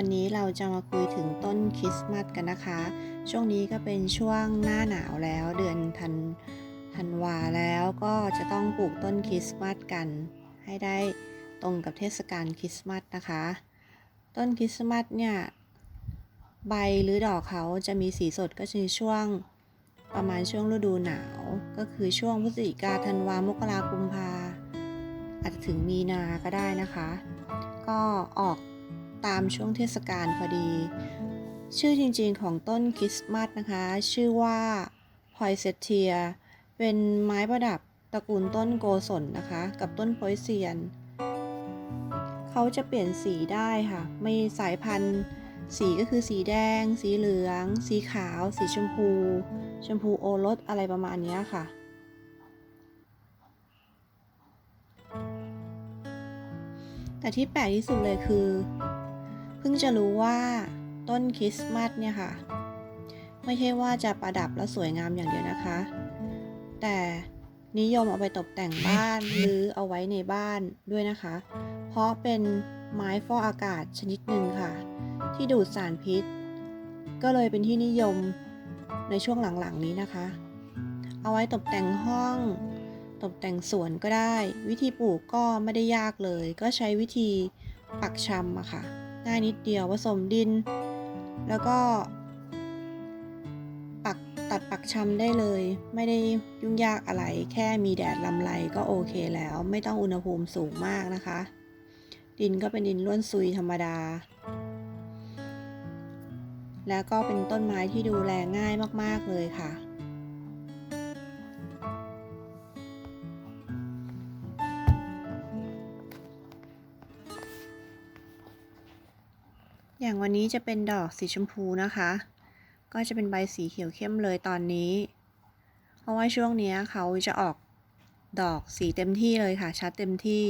วันนี้เราจะมาคุยถึงต้นคริสต์มาสกันนะคะ ช่วงนี้ก็เป็นช่วงหน้าหนาวแล้วเดือนธันธันวาแล้วก็จะต้องปลูกต้นคริสต์มาสกัน ให้ได้ตรงกับเทศกาลคริสต์มาสนะคะ ต้นคริสต์มาสเนี่ยใบหรือดอกเขาจะมีสีสดก็คือช่วงประมาณช่วงฤดูหนาว ก็คือช่วงพฤศจิกาธันวามกรากุมภาอาจจะถึงมีนาก็ได้นะคะ ก็ออก ตามช่วงเทศกาลพอดี ชื่อจริงๆของต้นคริสต์มาสนะคะ ชื่อว่าพอยเซเทีย เป็นไม้ประดับตระกูลต้นโกศลนะคะ กับต้นโพยเซียน เขาจะเปลี่ยนสีได้ค่ะม่สายพันธุ์ สีก็คือสีแดง สีเหลือง สีขาว สีชมพู ชมพูโอรสอะไรประมาณนี้ค่ะแต่ที่แปลกที่สุดเลยคือ พิ่งจะรู้ว่าต้นคริสต์มาสเนี่ยค่ะ ไม่ใช่ว่าจะประดับและสวยงามอย่างเดียวนะคะ แต่นิยมเอาไปตกแต่งบ้านหรือเอาไว้ในบ้านด้วยนะคะ เพราะเป็นไม้ฟอกอากาศชนิดหนึ่งค่ะ ที่ดูดสารพิษ ก็เลยเป็นที่นิยมในช่วงหลังๆนี้นะคะ เอาไว้ตกแต่งห้อง ตกแต่งสวนก็ได้ วิธีปลูกก็ไม่ได้ยากเลย ก็ใช้วิธีปักชำอะค่ะ ง่ายนิดเดียวผสมดิน แล้วก็ ปักตัดปักชำได้เลย ไม่ได้ยุ่งยากอะไร แค่มีแดดลำไรก็โอเคแล้ว ไม่ต้องอุณหภูมิสูงมากนะคะ ดินก็เป็นดินล้วนซุยธรรมดา แล้วก็เป็นต้นไม้ที่ดูแลง่ายมากๆเลยค่ะ อย่างวันนี้จะเป็นดอกสีชมพูนะคะ ก็จะเป็นใบสีเขียวเข้มเลยตอนนี้ เพราะว่าช่วงนี้เขาจะออกดอกสีเต็มที่เลยค่ะ ชัดเต็มที่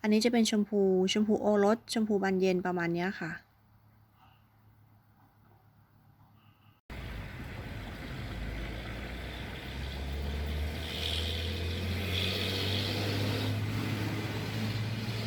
อันนี้จะเป็นชมพู ชมพูโอรส ชมพูบานเย็นประมาณนี้ค่ะ